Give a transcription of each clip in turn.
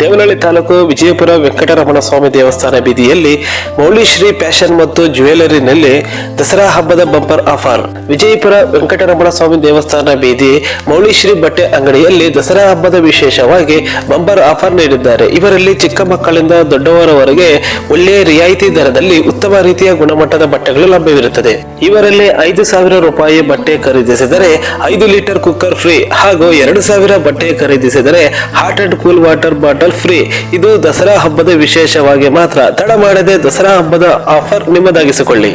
ದೇವನಹಳ್ಳಿ ತಾಲೂಕು ವಿಜಯಪುರ ವೆಂಕಟರಮಣ ಸ್ವಾಮಿ ದೇವಸ್ಥಾನ ಬೀದಿಯಲ್ಲಿ ಮೌಳಿಶ್ರೀ ಫ್ಯಾಷನ್ ಮತ್ತು ಜ್ಯುವೆಲರಿನಲ್ಲಿ ದಸರಾ ಹಬ್ಬದ ಬಂಪರ್ ಆಫರ್. ವಿಜಯಪುರ ವೆಂಕಟರಮಣ ಸ್ವಾಮಿ ದೇವಸ್ಥಾನ ಬೀದಿ ಮೌಳಿಶ್ರೀ ಬಟ್ಟೆ ಅಂಗಡಿಯಲ್ಲಿ ದಸರಾ ಹಬ್ಬದ ವಿಶೇಷವಾಗಿ ಬಂಪರ್ ಆಫರ್ ನೀಡಿದ್ದಾರೆ. ಇವರಲ್ಲಿ ಚಿಕ್ಕ ಮಕ್ಕಳಿಂದ ದೊಡ್ಡವರವರೆಗೆ ಒಳ್ಳೆಯ ರಿಯಾಯಿತಿ ದರದಲ್ಲಿ ಉತ್ತಮ ರೀತಿಯ ಗುಣಮಟ್ಟದ ಬಟ್ಟೆಗಳು ಲಭ್ಯವಿರುತ್ತದೆ. ಇವರಲ್ಲಿ ಐದು ಸಾವಿರ ರೂಪಾಯಿ ಬಟ್ಟೆ ಖರೀದಿಸಿದರೆ ಐದು ಲೀಟರ್ ಕುಕ್ಕರ್ ಫ್ರೀ ಹಾಗೂ ಎರಡು ಸಾವಿರ ಬಟ್ಟೆ ಖರೀದಿಸಿದರೆ hot and cool water bottle free ಇದು ದಸರಾ ಹಬ್ಬದ ವಿಶೇಷವಾಗಿ ಮಾತ್ರ. ತಡ ಮಾಡದೆ ದಸರಾ ಹಬ್ಬದ ಆಫರ್ ನಿಮ್ಮದಾಗಿಸಿಕೊಳ್ಳಿ.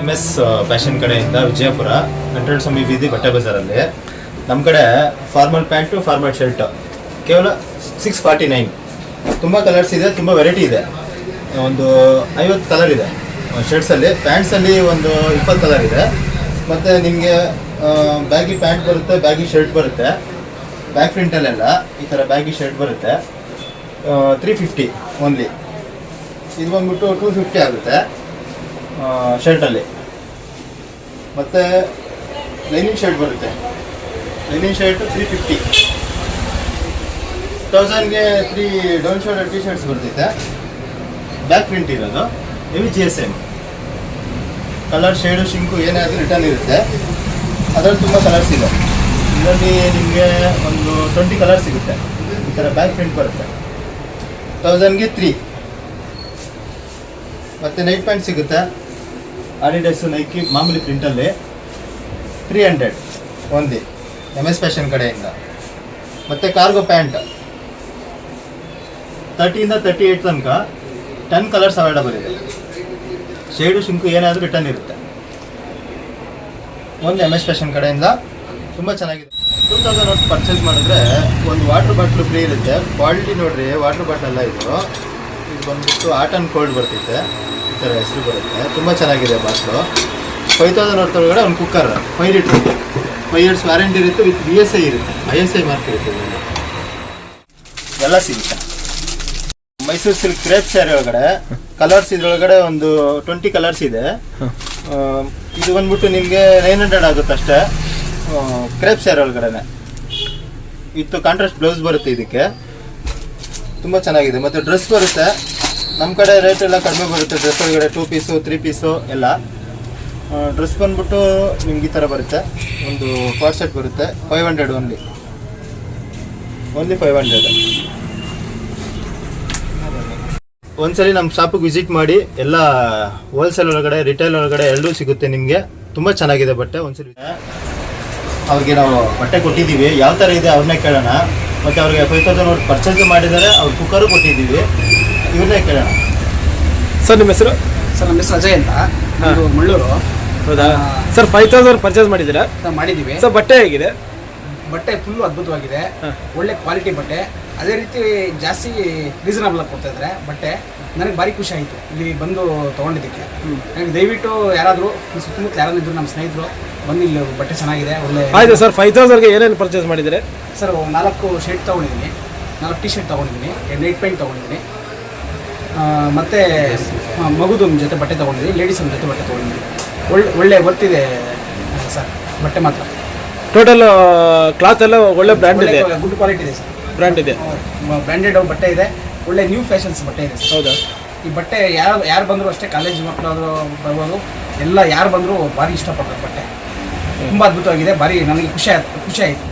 ಎಂ ಎಸ್ ಫ್ಯಾಷನ್ ಕಡೆಯಿಂದ ವಿಜಯಪುರ ಕಂಟ್ರೋಲ್ ಸ್ವಾಮಿ ಬೀದಿ ಬಟ್ಟೆ ಬಜಾರಲ್ಲಿ. ನಮ್ಮ ಕಡೆ ಫಾರ್ಮಲ್ ಪ್ಯಾಂಟು ಫಾರ್ಮಲ್ ಶರ್ಟ್ ಕೇವಲ ಸಿಕ್ಸ್ ಫಾರ್ಟಿ ನೈನ್ ತುಂಬ ಕಲರ್ಸ್ ಇದೆ, ತುಂಬ ವೆರೈಟಿ ಇದೆ. ಒಂದು ಐವತ್ತು ಕಲರ್ ಇದೆ. ಶರ್ಟ್ಸಲ್ಲಿ ಪ್ಯಾಂಟ್ಸಲ್ಲಿ ಒಂದು ಇಪ್ಪತ್ತು ಕಲರ್ ಇದೆ. ಮತ್ತು ನಿಮಗೆ ಬ್ಯಾಗಿ ಪ್ಯಾಂಟ್ ಬರುತ್ತೆ ಬ್ಯಾಗಿ ಶರ್ಟ್ ಬರುತ್ತೆ. ಬ್ಯಾಕ್ ಪ್ರಿಂಟಲ್ಲೆಲ್ಲ ಈ ಥರ ಬ್ಯಾಗಿ ಶರ್ಟ್ ಬರುತ್ತೆ. ತ್ರೀ ಫಿಫ್ಟಿ ಓನ್ಲಿ ಇದು ಬಂದ್ಬಿಟ್ಟು ಟೂ ಫಿಫ್ಟಿ ಆಗುತ್ತೆ ಶರ್ಟಲ್ಲಿ ಮತ್ತು ಲೈನಿಂಗ್ ಶರ್ಟ್ ಬರುತ್ತೆ. Lining shirt three fifty ತೌಸಂಡ್ಗೆ three down shirt T shirts ಬರ್ತೈತೆ. ಬ್ಯಾಕ್ ಪ್ರಿಂಟ್ ಇರೋದು. ಇವು G S M colour shade shrink ಏನೇ ಆದರೂ ರಿಟರ್ನ್ ಇರುತ್ತೆ. ಅದರಲ್ಲಿ ತುಂಬ ಕಲರ್ಸ್ ಇದೆ. ಇದರಲ್ಲಿ ನಿಮಗೆ ಒಂದು ಟ್ವೆಂಟಿ ಕಲರ್ ಸಿಗುತ್ತೆ. ಈ ಥರ ಬ್ಯಾಕ್ ಪ್ರಿಂಟ್ ಬರುತ್ತೆ. ತೌಸಂಡ್ಗೆ ತ್ರೀ. ಮತ್ತು ನೈಟ್ ಪ್ಯಾಂಟ್ ಸಿಗುತ್ತೆ. ಆಡಿಡಸ್ ನೈಕಿ ಮಾಮೂಲಿ ಪ್ರಿಂಟಲ್ಲಿ ತ್ರೀ ಹಂಡ್ರೆಡ್ ಒಂದಿ. ಎಂ ಎಸ್ ಫ್ಯಾಷನ್ ಕಡೆಯಿಂದ. ಮತ್ತು ಕಾರ್ಗೋ ಪ್ಯಾಂಟ್ ತರ್ಟಿಯಿಂದ ತರ್ಟಿ ಏಯ್ಟ್ ತನಕ ಟೆನ್ ಕಲರ್ಸ್ ಅವೈಲಬಲ್ ಇದೆ. ಶೇಡು ಶಿಂಕು ಏನಾದರೂ ರಿಟರ್ನ್ ಇರುತ್ತೆ. ಒಂದು ಎಂ ಎಸ್ ಫ್ಯಾಷನ್ ಕಡೆಯಿಂದ. ತುಂಬ ಚೆನ್ನಾಗಿದೆ. ಟೂ ತೌಸಂಡ್ ಪರ್ಚೇಸ್ ಮಾಡಿದ್ರೆ ಒಂದು ವಾಟರ್ ಬಾಟ್ಲು ಫ್ರೀ ಇರುತ್ತೆ. ಕ್ವಾಲಿಟಿ ನೋಡ್ರಿ ವಾಟರ್ ಬಾಟಲ್ ಎಲ್ಲ ಇದು. ಇದು ಬಂದ್ಬಿಟ್ಟು ಆಟ್ ಆ್ಯಂಡ್ ಕೋಲ್ಡ್ ಬರ್ತೈತೆ. ಈ ಥರ ಹೆಸರು ಬರುತ್ತೆ. ತುಂಬ ಚೆನ್ನಾಗಿದೆ ಬಾಟ್ಲು. ಫೈವ್ ತೌಸಂಡ್ ಅವ್ರ ಒಳಗಡೆ ಒಂದು cooker five litre. Five years warranty ಇರುತ್ತೆ ವಿತ್ ಬಿ ಎಸ್ ಐ ಇರುತ್ತೆ. ಐ ಎಸ್ ಐ ಮಾರ್ಕ್ ಇರುತ್ತೆ. ಎಲ್ಲ ಸಿಗುತ್ತೆ. ಮೈಸೂರು ಸಿಲ್ಕ್ ಕ್ರೇಪ್ ಸ್ಯಾರಿ ಒಳಗಡೆ ಕಲರ್ಸ್ ಇದ್ರೊಳಗಡೆ ಒಂದು ಟ್ವೆಂಟಿ ಕಲರ್ಸ್ ಇದೆ. ಇದು ಬಂದ್ಬಿಟ್ಟು ನಿಮಗೆ ನೈನ್ ಹಂಡ್ರೆಡ್ ಆಗುತ್ತೆ ಅಷ್ಟೇ. ಕ್ರೇಪ್ ಸ್ಯಾರಿ ಒಳಗಡೆನೆ. ಇತ್ತು ಕಾಂಟ್ರಾಸ್ಟ್ ಬ್ಲೌಸ್ ಬರುತ್ತೆ ಇದಕ್ಕೆ. ತುಂಬ ಚೆನ್ನಾಗಿದೆ. ಮತ್ತು ಡ್ರೆಸ್ ಬರುತ್ತೆ. ನಮ್ಮ ಕಡೆ ರೇಟ್ ಎಲ್ಲ ಕಡಿಮೆ ಬರುತ್ತೆ. ಡ್ರೆಸ್ ಒಳಗಡೆ ಟೂ ಪೀಸು ತ್ರೀ ಪೀಸು ಎಲ್ಲ. ಡ್ರೆಸ್ ಬಂದ್ಬಿಟ್ಟು ನಿಮ್ಗೆ ಈ ಥರ ಬರುತ್ತೆ. ಒಂದು ಫಾರ್ ಸೆಟ್ ಬರುತ್ತೆ. Five hundred only only five hundred ಒಂದ್ಸರಿ ನಮ್ಮ ಶಾಪಿಗೆ ವಿಸಿಟ್ ಮಾಡಿ ಎಲ್ಲ ಹೋಲ್ಸೇಲ್ ಒಳಗಡೆ ರಿಟೇಲ್ ಒಳಗಡೆ ಎರಡೂ ಸಿಗುತ್ತೆ ನಿಮಗೆ. ತುಂಬ ಚೆನ್ನಾಗಿದೆ ಬಟ್ಟೆ. ಒಂದ್ಸಲಿ ಅವ್ರಿಗೆ ನಾವು ಬಟ್ಟೆ ಕೊಟ್ಟಿದ್ದೀವಿ. ಯಾವ ಥರ ಇದೆ ಅವ್ರನ್ನೇ ಕೇಳೋಣ. ಮತ್ತು ಅವ್ರಿಗೆ ಫೈವ್ ತೌಸಂಡ್ ಅವ್ರು ಪರ್ಚೇಸ್ ಮಾಡಿದ್ದಾರೆ ಅವ್ರು ಕುಕ್ಕರು ಕೊಟ್ಟಿದ್ದೀವಿ. ಇವ್ರನ್ನೇ ಕೇಳೋಣ. ಸರ್ ನಿಮ್ಮ ಹೆಸರು? ಸರ್ ನಮ್ಮ ಹೆಸರು ಅಜಯ್ ಅಂತ. ಮಳ್ಳೂರು ಮುಳ್ಳೂರು. ಹೌದಾ? ಸರ್ ಫೈವ್ ತೌಸಂಡ್ ಪರ್ಚೇಸ್ ಮಾಡಿದ್ದೀರಾ? ನಾವು ಮಾಡಿದ್ದೀವಿ. ಸರ್ ಬಟ್ಟೆ ಹೇಗಿದೆ? ಬಟ್ಟೆ ಫುಲ್ಲು ಅದ್ಭುತವಾಗಿದೆ. ಒಳ್ಳೆ ಕ್ವಾಲಿಟಿ ಬಟ್ಟೆ. ಅದೇ ರೀತಿ ಜಾಸ್ತಿ ರೀಸನಬಲ್ ಆಗಿ ಕೊಡ್ತಾ ಇದ್ದಾರೆ ಬಟ್ಟೆ. ನನಗೆ ಭಾರಿ ಖುಷಿ ಆಯಿತು ಇಲ್ಲಿ ಬಂದು ತೊಗೊಂಡಿದ್ದಕ್ಕೆ. ನನಗೆ ದಯವಿಟ್ಟು ಯಾರಾದರೂ ಸುತ್ತಮುತ್ತ ಯಾರಾದ್ರೂ ಇದ್ದರು ನಮ್ಮ ಸ್ನೇಹಿತರು ಬಂದು ಇಲ್ಲಿ ಬಟ್ಟೆ ಚೆನ್ನಾಗಿದೆ ಒಳ್ಳೆ ಆಯಿತು ಸರ್ ಫೈವ್ ತೌಸಂಡ್ಗೆ ಏನೇನು ಪರ್ಚೇಸ್ ಮಾಡಿದರೆ ಸರ್ ನಾಲ್ಕು ಶರ್ಟ್ ತೊಗೊಂಡಿದ್ದೀನಿ. ನಾಲ್ಕು ಟಿ ಶರ್ಟ್ ತೊಗೊಂಡಿದ್ದೀನಿ ನೈಟ್ ಪ್ಯಾಂಟ್ ತೊಗೊಂಡಿದ್ದೀನಿ. ಮತ್ತು ಮಗುದು ಜೊತೆ ಬಟ್ಟೆ ತೊಗೊಂಡಿದ್ದೀನಿ ಲೇಡೀಸ್ ಒಂದು ಜೊತೆ ಬಟ್ಟೆ ತೊಗೊಂಡಿದ್ದೀನಿ. ಒಳ್ಳೆ ಒಳ್ಳೆ ಗೊತ್ತಿದೆ ಸರ್ ಬಟ್ಟೆ ಮಾತ್ರ. ಟೋಟಲ್ ಕ್ಲಾತ್ ಎಲ್ಲ ಒಳ್ಳೆ ಬ್ರ್ಯಾಂಡ್ ಇದೆ. ಗುಡ್ ಕ್ವಾಲಿಟಿ ಇದೆ ಸರ್. ಬ್ರ್ಯಾಂಡ್ ಇದೆ. ಬ್ರ್ಯಾಂಡೆಡ್ ಬಟ್ಟೆ ಇದೆ ಒಳ್ಳೆ ನ್ಯೂ ಫ್ಯಾಷನ್ಸ್ ಬಟ್ಟೆ ಇದೆ ಸರ್. ಹೌದಾ? ಈ ಬಟ್ಟೆ ಯಾರು ಯಾರು ಬಂದರೂ ಅಷ್ಟೇ ಕಾಲೇಜ್ ಮಕ್ಕಳಾದರೂ ಬರ್ಬೋದು ಎಲ್ಲ ಯಾರು ಬಂದರೂ ಭಾರಿ ಇಷ್ಟಪಡ್ತಾರೆ ಬಟ್ಟೆ. ತುಂಬ ಅದ್ಭುತವಾಗಿದೆ. ಭಾರಿ ನನಗೆ ಖುಷಿ ಆಯ್ತು ಖುಷಿ ಆಯಿತು.